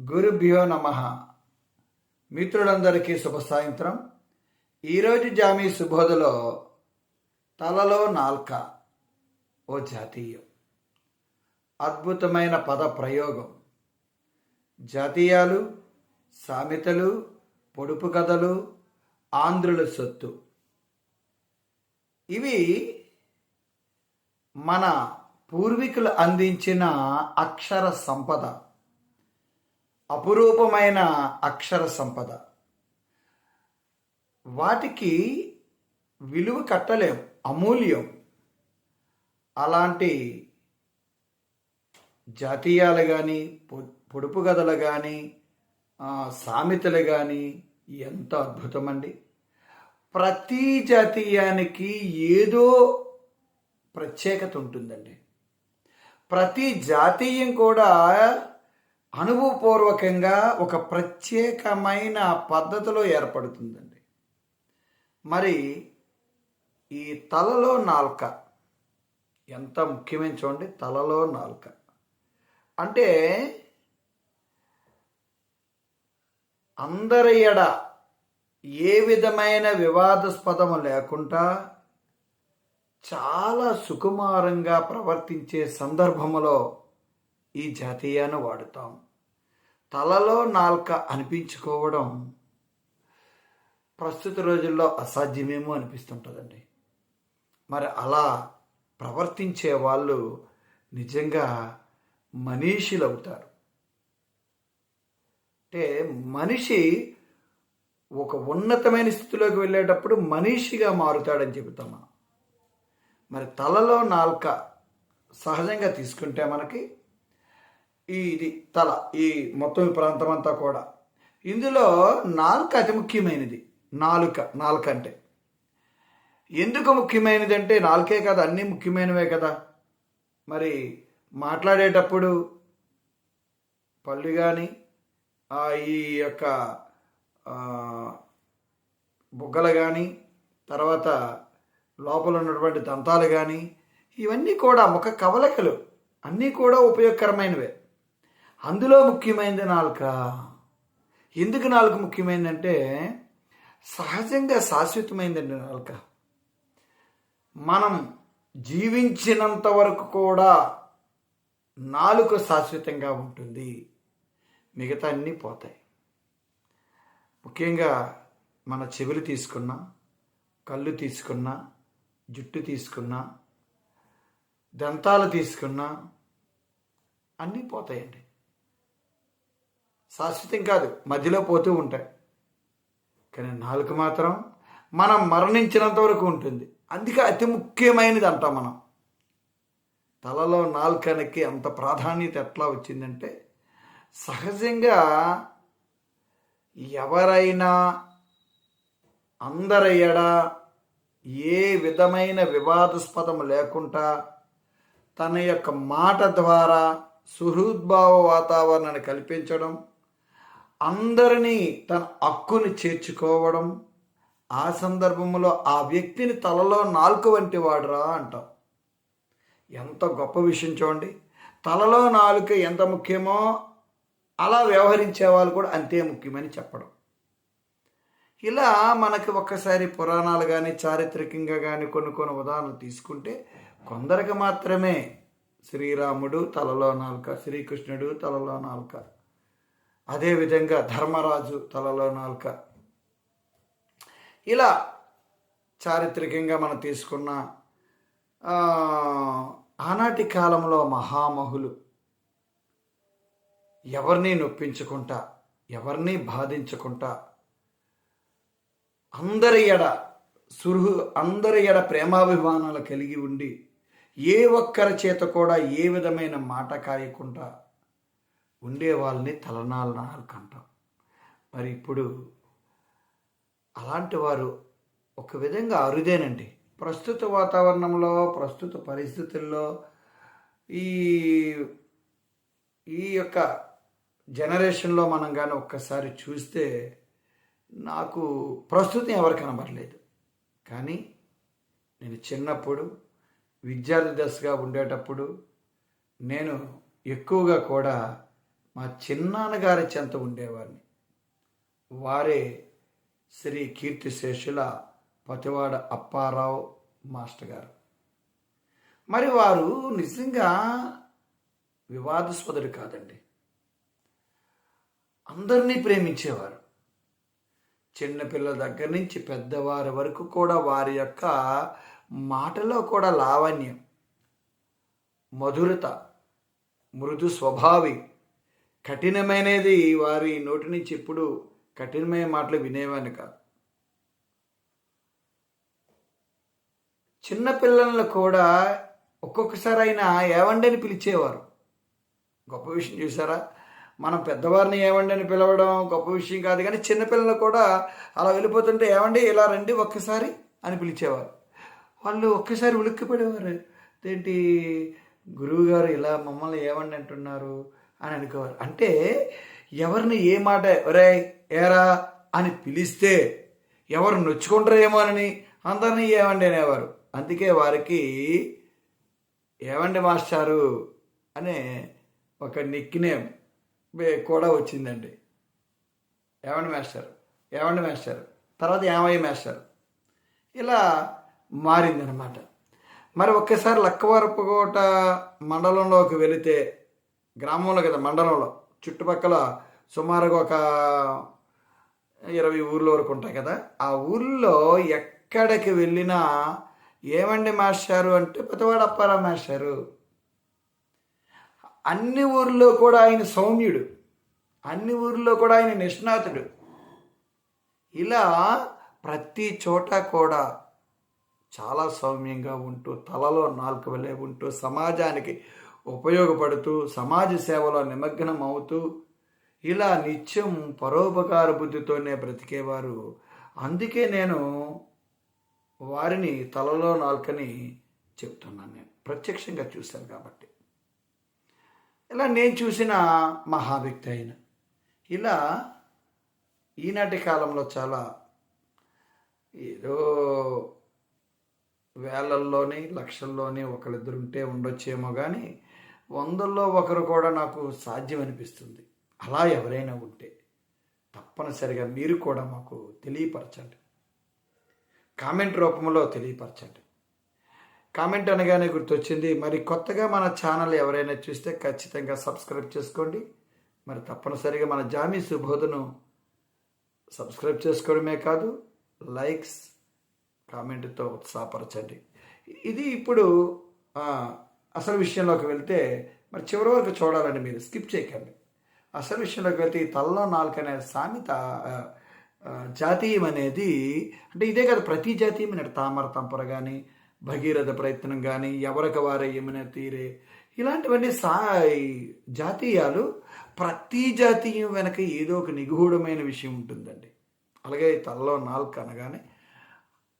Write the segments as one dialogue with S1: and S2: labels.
S1: గురుభ్యో నమ. మిత్రులందరికీ శుభ సాయంత్రం. ఈరోజు జామీ సుబోధలో తలలో నాల్క ఓ జాతీయం. అద్భుతమైన పద ప్రయోగం. జాతీయాలు సామెతలు పొడుపు కథలు ఆంధ్రుల సొత్తు. ఇవి మన పూర్వీకులు అందించిన అక్షర సంపద. అపురూపమైన అక్షర సంపద. వాటికి విలువ కట్టలేం అమూల్యం. అలాంటి జాతీయాలు కానీ పొడుపు కథలు కానీ సామెతలు కానీ ఎంత అద్భుతమండి. ప్రతి జాతీయానికి ఏదో ప్రత్యేకత ఉంటుందండి. ప్రతి జాతీయం కూడా అనుభవపూర్వకంగా ఒక ప్రత్యేకమైన పద్ధతిలో ఏర్పడుతుందండి. మరి ఈ తలలో నాల్క ఎంత ముఖ్యమైన చూడండి తలలో నాల్క. అంటే అందరి ఎడ ఏ విధమైన వివాదాస్పదము లేకుండా చాలా సుకుమారంగా ప్రవర్తించే సందర్భములో ఈ జాతీయాన్ని వాడుతాం. తలలో నాల్క అనిపించుకోవడం ప్రస్తుత రోజుల్లో అసాధ్యమేమో అనిపిస్తుంటుందండి. మరి అలా ప్రవర్తించే వాళ్ళు నిజంగా మనీషులు అవుతారు అంటే మనిషి ఒక ఉన్నతమైన స్థితిలోకి వెళ్ళేటప్పుడు మనిషిగా మారుతాడని చెబుతాం మనం. మరి తలలో నాల్క సహజంగా తీసుకుంటే మనకి ఈ ఇది తల ఈ మొత్తం ఈ ప్రాంతం అంతా కూడా. ఇందులో నాలుక అతి ముఖ్యమైనది. నాలుక నాలుక అంటే. ఎందుకు ముఖ్యమైనది అంటే నాలుకే కదా అన్నీ ముఖ్యమైనవే కదా. మరి మాట్లాడేటప్పుడు పళ్ళు కానీ ఈ యొక్క బుగ్గలు కానీ తర్వాత లోపల ఉన్నటువంటి దంతాలు కానీ ఇవన్నీ కూడా ముఖ కవలకలు అన్నీ కూడా ఉపయోగకరమైనవే. అందులో ముఖ్యమైనది నాలుక. ఎందుకు నాలుక ముఖ్యమైనదంటే సహజంగా శాశ్వతమైందండి నాలుక. మనం జీవించినంత వరకు కూడా నాలుక శాశ్వతంగా ఉంటుంది. మిగతా అన్నీ పోతాయి. ముఖ్యంగా మన చెవులు తీసుకున్నా కళ్ళు తీసుకున్నా జుట్టు తీసుకున్నా దంతాలు తీసుకున్నా అన్నీ పోతాయండి. శాశ్వతం కాదు మధ్యలో పోతూ ఉంటాయి. కానీ నాలుక మాత్రం మనం మరణించినంత వరకు ఉంటుంది. అందుకే అతి ముఖ్యమైనది అంటాం మనం. తలలో నాలుకనికి అంత ప్రాధాన్యత ఎట్లా వచ్చిందంటే సహజంగా ఎవరైనా అందరయ్యడ ఏ విధమైన వివాదాస్పదం లేకుండా తన యొక్క మాట ద్వారా సుహృద్భావ వాతావరణాన్ని కల్పించడం అందరినీ తన హక్కుని చేర్చుకోవడం ఆ సందర్భంలో ఆ వ్యక్తిని తలలో నాలుక వంటి వాడురా అంటాం. ఎంత గొప్ప విషయం చూడండి. తలలో నాలుక ఎంత ముఖ్యమో అలా వ్యవహరించే వాళ్ళు కూడా అంతే ముఖ్యమని చెప్పడం. ఇలా మనకి ఒక్కసారి పురాణాలు కానీ చారిత్రకంగా కానీ కొన్ని కొన్ని ఉదాహరణలు తీసుకుంటే కొందరికి మాత్రమే శ్రీరాముడు తలలో నాలుక శ్రీకృష్ణుడు తలలో నాలుక. అదేవిధంగా ధర్మరాజు తలలో నాలుక. ఇలా చారిత్రకంగా మనం తీసుకున్న ఆనాటి కాలంలో మహామహులు ఎవరిని నొప్పించుకుంటా ఎవరిని బాధించుకుంటా అందరి ఎడ సురుహు అందరి ఎడ ప్రేమాభిమానాలు కలిగి ఉండి ఏ ఒక్కరి చేత కూడా ఏ విధమైన మాట కాయకుండా ఉండే వాళ్ళని తలనాల నాలుక అంటాం మరి ఇప్పుడు అలాంటి వారు ఒక విధంగా అరుదేనండి. ప్రస్తుత వాతావరణంలో ప్రస్తుత పరిస్థితుల్లో ఈ ఈ యొక్క జనరేషన్లో మనం కానీ ఒక్కసారి చూస్తే నాకు ప్రస్తుతం ఎవరు కనబడలేదు. కానీ నేను చిన్నప్పుడు విద్యార్థి దశగా ఉండేటప్పుడు నేను ఎక్కువగా కూడా మా చిన్నాన్నగారి చెంత ఉండేవారిని. వారే శ్రీ కీర్తిశేషుల పతివాడ అప్పారావు మాస్టర్ గారు మరి వారు నిజంగా వివాదస్పదుడు కాదండి. అందరినీ ప్రేమించేవారు. చిన్నపిల్లల దగ్గర నుంచి పెద్దవారి వరకు కూడా వారి యొక్క మాటలో కూడా లావణ్యం మధురత మృదు స్వభావి కఠినమైనది వారి నోటి నుంచి ఎప్పుడు కఠినమైన మాటలు వినేవాని కాదు. చిన్నపిల్లలను కూడా ఒక్కొక్కసారి అయినా ఏవండి అని పిలిచేవారు. గొప్ప విషయం చూసారా? మనం పెద్దవారిని ఏవండి అని పిలవడం గొప్ప విషయం కాదు కానీ చిన్నపిల్లలు కూడా అలా వెళ్ళిపోతుంటే ఏమండి ఇలా రండి ఒక్కసారి అని పిలిచేవారు. వాళ్ళు ఒక్కసారి ఉలిక్కిపడేవారు. ఏంటి గురువు గారు ఇలా మమ్మల్ని ఏమండి అంటున్నారు? అని అనుకోవాలి. అంటే ఎవరిని ఏ మాట ఒరే ఏరా అని పిలిస్తే ఎవరు నొచ్చుకుంటారేమోనని అందరినీ ఏమండి అనేవారు. అందుకే వారికి ఏమండి మాస్టారు అనే ఒక నిక్నేమ్ కూడా వచ్చిందండి. ఏమండి మాస్టర్ ఏమండి మాస్టర్ తర్వాత ఏమయ్య మాస్టర్ ఇలా మారిందనమాట మరి ఒక్కసారి లక్కవరపుకోట మండలంలోకి వెళితే గ్రామంలో కదా మండలంలో. చుట్టుపక్కల సుమారుగా ఒక ఇరవై ఊర్ల వరకు ఉంటాయి కదా. ఆ ఊర్లో ఎక్కడికి వెళ్ళినా ఏమండి మాస్టారు అంటే పెద్దవాడు అప్పారా మాస్టారు? అన్ని ఊర్లో కూడా ఆయన సౌమ్యుడు. అన్ని ఊర్లో కూడా ఆయన నిష్ణాతుడు. ఇలా ప్రతి చోట కూడా చాలా సౌమ్యంగా ఉంటూ తలలో నాలుక వెళ్ళే ఉంటూ సమాజానికి ఉపయోగపడుతూ సమాజ సేవలో నిమగ్నం అవుతూ ఇలా నిత్యం పరోపకార బుద్ధితోనే బ్రతికేవారు. అందుకే నేను వారిని తలలో నాల్కని చెప్తున్నాను నేను. ప్రత్యక్షంగా చూశాను కాబట్టి. ఇలా నేను చూసిన మహావ్యక్తి అయిన. ఇలా ఈనాటి కాలంలో చాలా ఏదో వేలల్లోని లక్షల్లోని ఒకరిద్దరు ఉంటే ఉండొచ్చేమో కానీ వందల్లో ఒకరు కూడా నాకు సాధ్యం అనిపిస్తుంది. అలా ఎవరైనా ఉంటే తప్పనిసరిగా మీరు కూడా మాకు తెలియపరచండి. కామెంట్ రూపంలో తెలియపరచండి. కామెంట్ అనగానే గుర్తొచ్చింది మరి కొత్తగా మన ఛానల్ ఎవరైనా చూస్తే ఖచ్చితంగా సబ్స్క్రైబ్ చేసుకోండి. మరి తప్పనిసరిగా మన జామీ సుబోధను సబ్స్క్రైబ్ చేసుకోవడమే కాదు లైక్స్ కామెంట్తో ఉత్సాహపరచండి. ఇది ఇప్పుడు అసలు విషయంలోకి వెళ్తే మరి చివరి వరకు చూడాలండి మీరు స్కిప్ చేయకండి. అసలు విషయంలోకి వెళ్తే ఈ తలలో నాలుక సామెత జాతీయం అనేది అంటే ఇదే కదా ప్రతి జాతీయం అంటే తామర తంపర కానీ భగీరథ ప్రయత్నం కానీ ఎవరికి వారే తీరే ఇలాంటివన్నీ సా ఈ జాతీయాలు ప్రతి జాతీయం వెనక ఏదో ఒక నిగూఢమైన విషయం ఉంటుందండి. అలాగే తలలో నాలుక అనగానే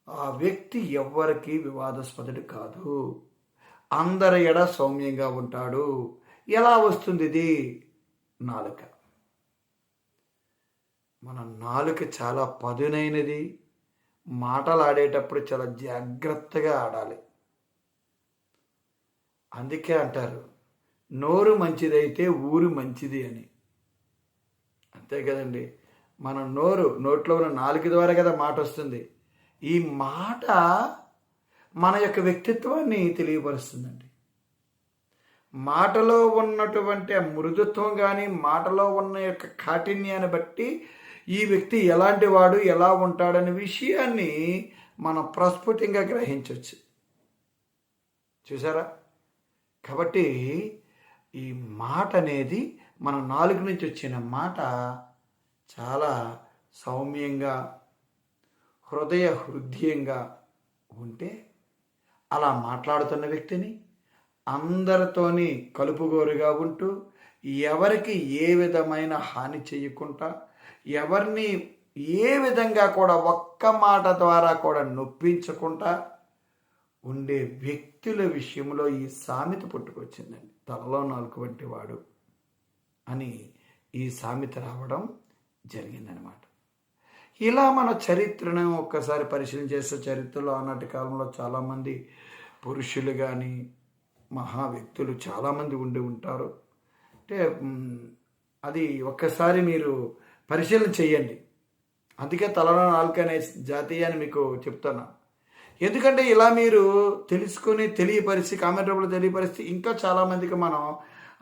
S1: ఆ వ్యక్తి ఎవ్వరికి వివాదాస్పదుడు కాదు. అందరి ఎడ సౌమ్యంగా ఉంటాడు. ఎలా వస్తుంది ఇది నాలుక. మన నాలుక చాలా పదునైనది. మాటలు ఆడేటప్పుడు చాలా జాగ్రత్తగా ఆడాలి. అందుకే అంటారు నోరు మంచిదైతే ఊరు మంచిది అని. అంతే కదండి. మన నోరు నోట్లో ఉన్న నాలుగు ద్వారా కదా మాట వస్తుంది ఈ మాట మన యొక్క వ్యక్తిత్వాన్ని తెలియపరుస్తుందండి. మాటలో ఉన్నటువంటి మృదుత్వం కానీ మాటలో ఉన్న యొక్క కాఠిన్యాన్ని బట్టి ఈ వ్యక్తి ఎలాంటి వాడు ఎలా ఉంటాడనే విషయాన్ని మనం ప్రస్ఫుటంగా గ్రహించవచ్చు చూసారా? కాబట్టి ఈ మాట అనేది మన నాలుగు నుంచి వచ్చిన మాట చాలా సౌమ్యంగా హృదయ హృదయంగా ఉంటే అలా మాట్లాడుతున్న వ్యక్తిని అందరితోని కలుపుగోరుగా ఉంటూ ఎవరికి ఏ విధమైన హాని చేయకుండా ఎవరిని ఏ విధంగా కూడా ఒక్క మాట ద్వారా కూడా నొప్పించకుండా ఉండే వ్యక్తుల విషయంలో ఈ సామెత పుట్టుకొచ్చిందండి. తలలో నాలుగు వంటి వాడు అని ఈ సామెత రావడం జరిగిందనమాట ఇలా మన చరిత్రను ఒక్కసారి పరిశీలన చేసే చరిత్రలో ఆనాటి కాలంలో చాలామంది పురుషులు కానీ మహా వ్యక్తులు చాలామంది ఉండి ఉంటారు. అంటే అది ఒక్కసారి మీరు పరిశీలన చేయండి. అందుకే తలలో నాలుకనే జాతీయ అని మీకు చెప్తున్నా. ఎందుకంటే ఇలా మీరు తెలుసుకొని తెలియపరిచి కామెంట్ రూపంలో తెలియపరిస్తే ఇంకా చాలామందికి మనం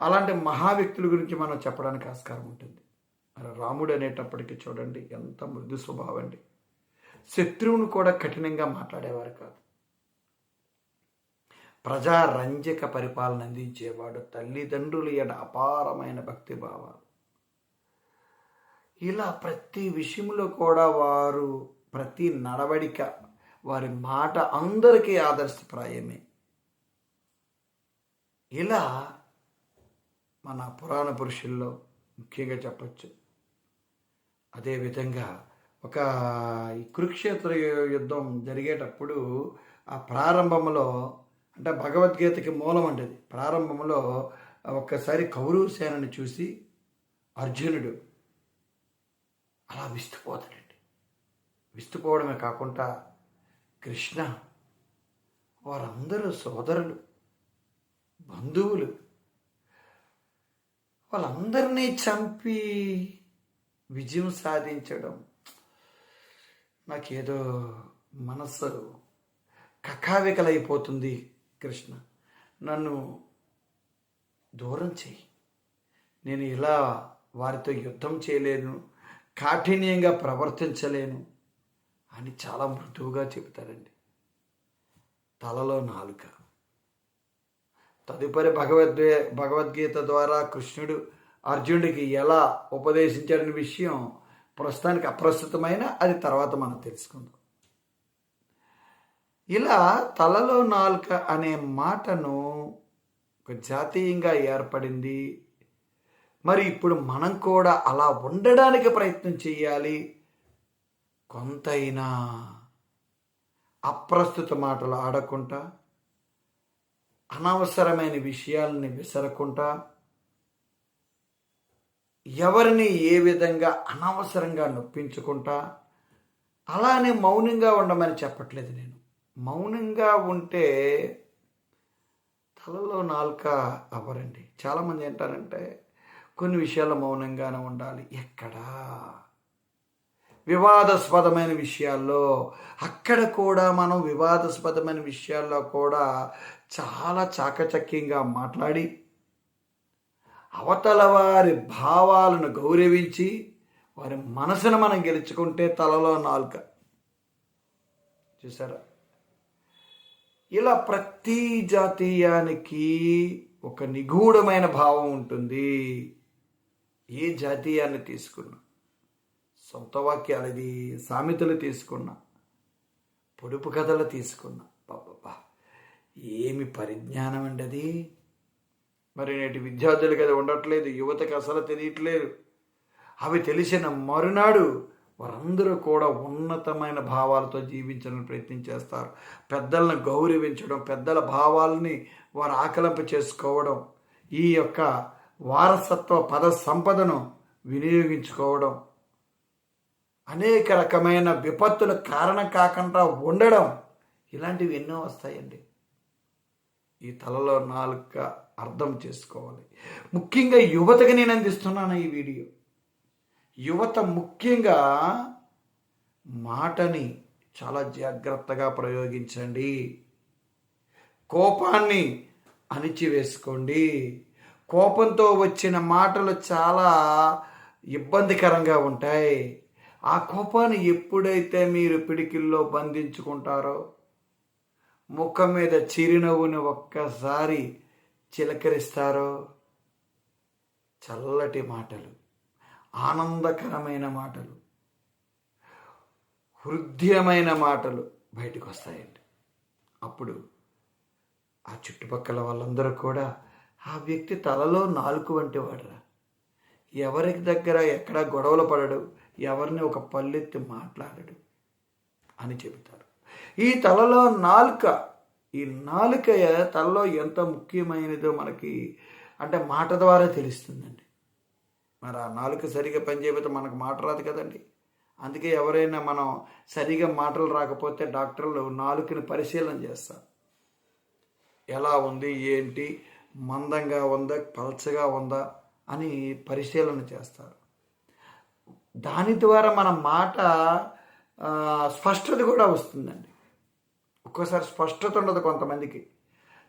S1: అలాంటి మహా వ్యక్తుల గురించి మనం చెప్పడానికి ఆస్కారం ఉంటుంది. మరి రాముడు అనేటప్పటికి చూడండి ఎంత మృదు స్వభావం అండి శత్రువును కూడా కఠినంగా మాట్లాడేవారు కాదు. ప్రజారంజక పరిపాలన అందించేవాడు తల్లిదండ్రులు ఎడ అపారమైన భక్తి భావాలు. ఇలా ప్రతి విషయంలో కూడా వారు ప్రతి నడవడిక వారి మాట అందరికీ ఆదర్శప్రాయమే. ఇలా మన పురాణ పురుషుల్లో ముఖ్యంగా చెప్పచ్చు. అదేవిధంగా ఒక కురుక్షేత్ర యుద్ధం జరిగేటప్పుడు ఆ ప్రారంభంలో అంటే భగవద్గీతకి మూలం అంటది అది. ప్రారంభంలో ఒక్కసారి కౌరవ సేనని చూసి అర్జునుడు అలా విస్తుపోతాడండి విస్తుపోవడమే కాకుండా కృష్ణ వారందరూ సోదరులు బంధువులు వాళ్ళందరినీ చంపి విజయం సాధించడం. నాకేదో మనస్సు కకావికలైపోతుంది కృష్ణ. నన్ను దూరం చేయి నేను ఇలా వారితో యుద్ధం చేయలేను కాఠిన్యంగా ప్రవర్తించలేను అని చాలా మృదువుగా చెబుతారండి. తలలో నాలుక. తదుపరి భగవద్వే భగవద్గీత ద్వారా కృష్ణుడు అర్జునుడికి ఎలా ఉపదేశించాడనే విషయం ప్రస్తుతానికి అప్రస్తుతమైన అది తర్వాత మనం తెలుసుకుందాం. ఇలా తలలో నాలుక అనే మాటను ఒక జాతీయంగా ఏర్పడింది. మరి ఇప్పుడు మనం కూడా అలా ఉండడానికి ప్రయత్నం చేయాలి. కొంతైనా అప్రస్తుత మాటలు ఆడకుండా అనవసరమైన విషయాలని విసరకుండా ఎవరిని ఏ విధంగా అనవసరంగా నొప్పించుకుంటా? అలానే మౌనంగా ఉండమని చెప్పట్లేదు నేను. మౌనంగా ఉంటే తలలో నాలుక అవ్వరండి. చాలామంది ఏంటారంటే కొన్ని విషయాలు మౌనంగానే ఉండాలి. ఎక్కడా? వివాదాస్పదమైన విషయాల్లో అక్కడ కూడా మనం వివాదాస్పదమైన విషయాల్లో కూడా చాలా చాకచక్యంగా మాట్లాడి అవతల వారి భావాలను గౌరవించి వారి మనసును మనం గెలుచుకుంటే తలలో నాలుక. చూసారా? ఇలా ప్రతి జాతీయానికి ఒక నిగూఢమైన భావం ఉంటుంది. ఏ జాతీయాన్ని తీసుకున్నా? సొంత వాక్యాలది సామెతలు తీసుకున్నా? పొడుపు కథలు తీసుకున్నా? బాబా ఏమి పరిజ్ఞానం అండి అది? మరి నేటి విద్యార్థులకి అది ఉండట్లేదు యువతకి అసలు తెలియట్లేదు. అవి తెలిసిన మరునాడు వారందరూ కూడా ఉన్నతమైన భావాలతో జీవించడానికి ప్రయత్నం చేస్తారు. పెద్దలను గౌరవించడం పెద్దల భావాలని వారు ఆకలింప చేసుకోవడం ఈ యొక్క వారసత్వ పద సంపదను వినియోగించుకోవడం అనేక రకమైన విపత్తుల కారణం కాకుండా ఉండడం ఇలాంటివి ఎన్నో వస్తాయండి. ఈ తలలో నాలుక అర్థం చేసుకోవాలి. ముఖ్యంగా యువతకి నేను అందిస్తున్నాను ఈ వీడియో. యువత ముఖ్యంగా మాటని చాలా జాగ్రత్తగా ప్రయోగించండి. కోపాన్ని అణిచివేసుకోండి. కోపంతో వచ్చిన మాటలు చాలా ఇబ్బందికరంగా ఉంటాయి. ఆ కోపాన్ని ఎప్పుడైతే మీరు పిడికిల్లో బంధించుకుంటారో ముఖం మీద చిరునవ్వుని ఒక్కసారి చిలకరిస్తారో? చల్లటి మాటలు ఆనందకరమైన మాటలు హృదయమైన మాటలు బయటకు వస్తాయండి అప్పుడు ఆ చుట్టుపక్కల వాళ్ళందరూ కూడా ఆ వ్యక్తి తలలో నాలుగు వంటి వాడురా ఎవరికి దగ్గర ఎక్కడ గొడవలు పడడు ఎవరిని ఒక పల్లెత్తి మాట్లాడడు అని చెబుతారు. ఈ తలలో నాలుక ఈ నాలుక తలలో ఎంత ముఖ్యమైనదో మనకి అంటే మాట ద్వారా తెలుస్తుందండి. మరి ఆ నాలుక సరిగా పనిచేయకపోతే మనకు మాట రాదు కదండి. అందుకే ఎవరైనా మనం సరిగా మాటలు రాకపోతే డాక్టర్లు నాలుకని పరిశీలన చేస్తారు. ఎలా ఉంది ఏంటి మందంగా ఉందా పలచగా ఉందా అని పరిశీలన చేస్తారు. దాని ద్వారా మన మాట స్పష్టత కూడా వస్తుందండి. ఒక్కోసారి స్పష్టత ఉండదు కొంతమందికి.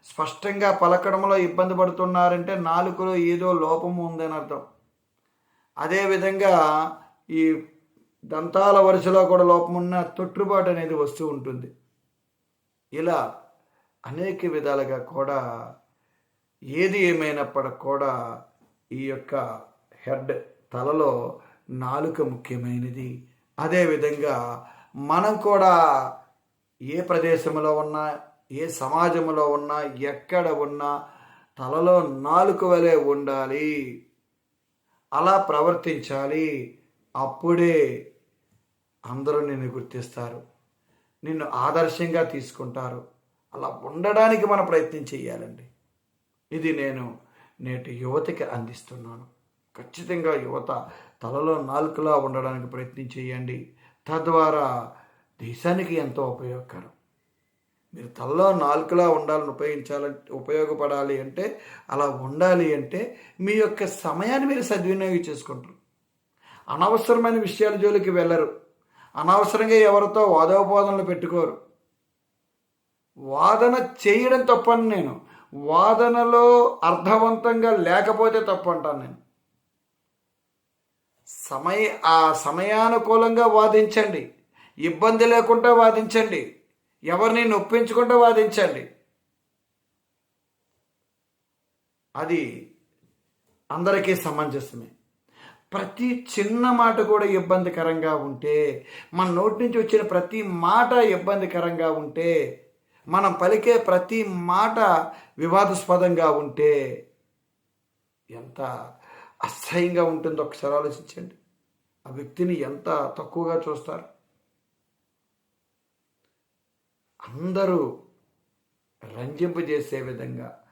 S1: స్పష్టంగా పలకడంలో ఇబ్బంది పడుతున్నారంటే నాలుకలో ఏదో లోపం ఉందని అర్థం. అదేవిధంగా ఈ దంతాల వరుసలో కూడా లోపం ఉన్న తొట్టుబాటు అనేది వస్తూ ఉంటుంది. ఇలా అనేక విధాలుగా కూడా ఏది ఏమైనప్పటికి కూడా ఈ యొక్క హెడ్ తలలో నాలుక ముఖ్యమైనది. అదేవిధంగా మనం కూడా ఏ ప్రదేశంలో ఉన్నా ఏ సమాజంలో ఉన్నా ఎక్కడ ఉన్నా తలలో నాలుక వలె ఉండాలి. అలా ప్రవర్తించాలి. అప్పుడే అందరూ నిన్ను గుర్తిస్తారు. నిన్ను ఆదర్శంగా తీసుకుంటారు. అలా ఉండడానికి మనం ప్రయత్నం చేయాలండి. ఇది నేను నేటి యువతకి అందిస్తున్నాను. ఖచ్చితంగా యువత తలలో నాలుకలా ఉండడానికి ప్రయత్నం చేయండి. తద్వారా దేశానికి ఎంతో ఉపయోగకరం. మీరు తలలో నాలుకలా ఉండాలని ఉపయోగించాలంటే ఉపయోగపడాలి అంటే అలా ఉండాలి అంటే మీ యొక్క సమయాన్ని మీరు సద్వినియోగం చేసుకుంటారు. అనవసరమైన విషయాల జోలికి వెళ్ళరు. అనవసరంగా ఎవరితో వాదోపవాదనలు పెట్టుకోరు. వాదన చేయడం తప్పని నేను. వాదనలో అర్థవంతంగా లేకపోతే తప్పు అంటాను నేను. సమయ ఆ సమయానుకూలంగా వాదించండి. ఇబ్బంది లేకుండా వాదించండి. ఎవరిని నొప్పించకుండా వాదించండి. అది అందరికీ సమంజసమే. ప్రతి చిన్న మాట కూడా ఇబ్బందికరంగా ఉంటే మన నోటి నుంచి వచ్చిన ప్రతి మాట ఇబ్బందికరంగా ఉంటే మనం పలికే ప్రతి మాట వివాదాస్పదంగా ఉంటే ఎంత అసహ్యంగా ఉంటుందో ఒకసారి ఆలోచించండి. ఆ వ్యక్తిని ఎంత తక్కువగా చూస్తారు? అందరూ రంజింపజేసే విధంగా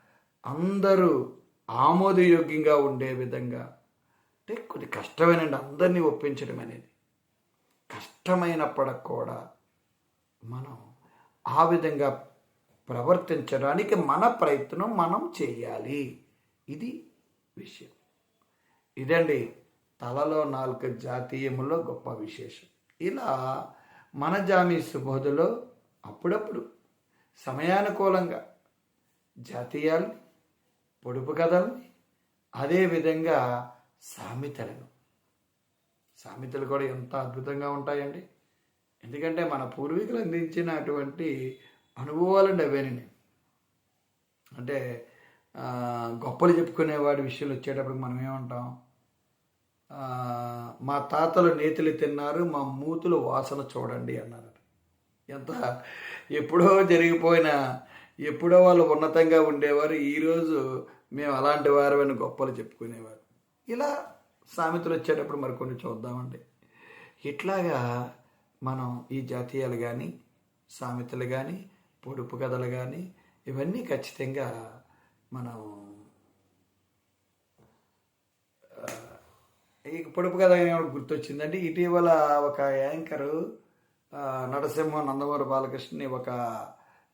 S1: అందరూ ఆమోదయోగ్యంగా ఉండే విధంగా. అంటే కొద్ది కష్టమేనండి అందరినీ ఒప్పించడం అనేది. కష్టమైనప్పటికి కూడా మనం ఆ విధంగా ప్రవర్తించడానికి మన ప్రయత్నం మనం చేయాలి. ఇది విషయం. ఇదండి తలలో నాలుక జాతీయములో గొప్ప విశేషం. ఇలా మన జామీ సుబోధలో అప్పుడప్పుడు సమయానుకూలంగా జాతీయాల్ని పొడుపు కథల్ని అదేవిధంగా సామెతలను. సామెతలు కూడా ఎంత అద్భుతంగా ఉంటాయండి. ఎందుకంటే మన పూర్వీకులు అందించినటువంటి అనుభవాలండి అవేనండి. అంటే గొప్పలు చెప్పుకునేవాడి విషయాలు వచ్చేటప్పుడు మనం ఏమంటాం? మా తాతలు నేతులు తిన్నారు మా మూతులు వాసన చూడండి అన్నారు. ఎంత? ఎప్పుడో జరిగిపోయిన ఎప్పుడో వాళ్ళు ఉన్నతంగా ఉండేవారు ఈరోజు మేము అలాంటి వారమని గొప్పలు చెప్పుకునేవారు. ఇలా సామెతలు వచ్చేటప్పుడు మరికొన్ని చూద్దామండి. ఇట్లాగా మనం ఈ జాతీయాలు కానీ సామెతలు కానీ పొడుపు కథలు కానీ ఇవన్నీ ఖచ్చితంగా మనం ఈ పొడుపు కథ గుర్తొచ్చిందండి. ఇటీవల ఒక యాంకరు నరసింహ నందమూరి బాలకృష్ణని ఒక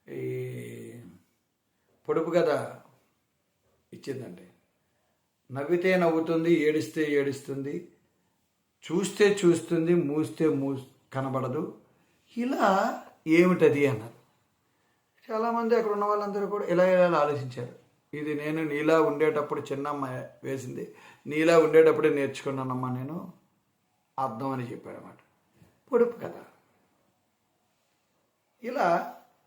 S1: ఈ పొడుపు కథ ఇచ్చిందండి. నవ్వితే నవ్వుతుంది ఏడిస్తే ఏడుస్తుంది చూస్తే చూస్తుంది మూస్తే మూ కనబడదు. ఇలా ఏమిటది అన్నారు. చాలామంది అక్కడ ఉన్న వాళ్ళందరూ కూడా ఇలా ఇలా ఆలోచించారు. ఇది నేను నీలా ఉండేటప్పుడు చిన్నమ్మ వేసింది నీలా ఉండేటప్పుడే నేర్చుకున్నానమ్మా నేను అర్థం అని చెప్పారన్నమాట. పొడుపు కథ. ఇలా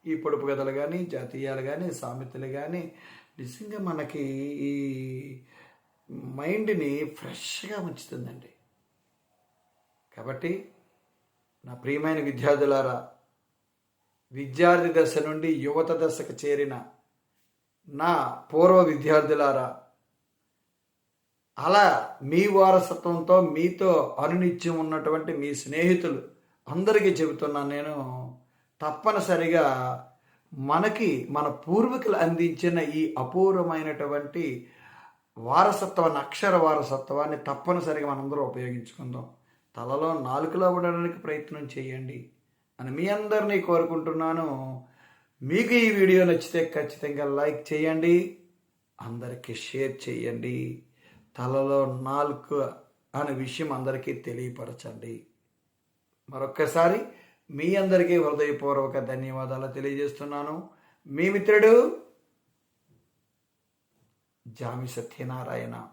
S1: ఈ పొడుపు కథలు కానీ జాతీయాలు కానీ సామెతలు కానీ నిజంగా మనకి ఈ మైండ్ని ఫ్రెష్గా ఉంచుతుందండి. కాబట్టి నా ప్రియమైన విద్యార్థులారా విద్యార్థి దశ నుండి యువత దశకు చేరిన నా పూర్వ విద్యార్థులారా అలా మీ వారసత్వంతో మీతో అనునిత్యం ఉన్నటువంటి మీ స్నేహితులు అందరికీ చెబుతున్నాను నేను. తప్పనిసరిగా మనకి మన పూర్వీకులు అందించిన ఈ అపూర్వమైనటువంటి వారసత్వాన్ని అక్షర వారసత్వాన్ని తప్పనిసరిగా మనందరూ ఉపయోగించుకుందాం. తలలో నాలుకలో ఉండడానికి ప్రయత్నం చేయండి అని మీ అందరినీ కోరుకుంటున్నాను. మీకు ఈ వీడియో నచ్చితే ఖచ్చితంగా లైక్ చేయండి అందరికీ షేర్ చేయండి తలలో నాలుక అనే విషయం అందరికీ తెలియపరచండి. మరొక్కసారి మీ అందరికీ హృదయపూర్వక ధన్యవాదాలు తెలియజేస్తున్నాను. మీ మిత్రుడు జామి సత్యనారాయణ.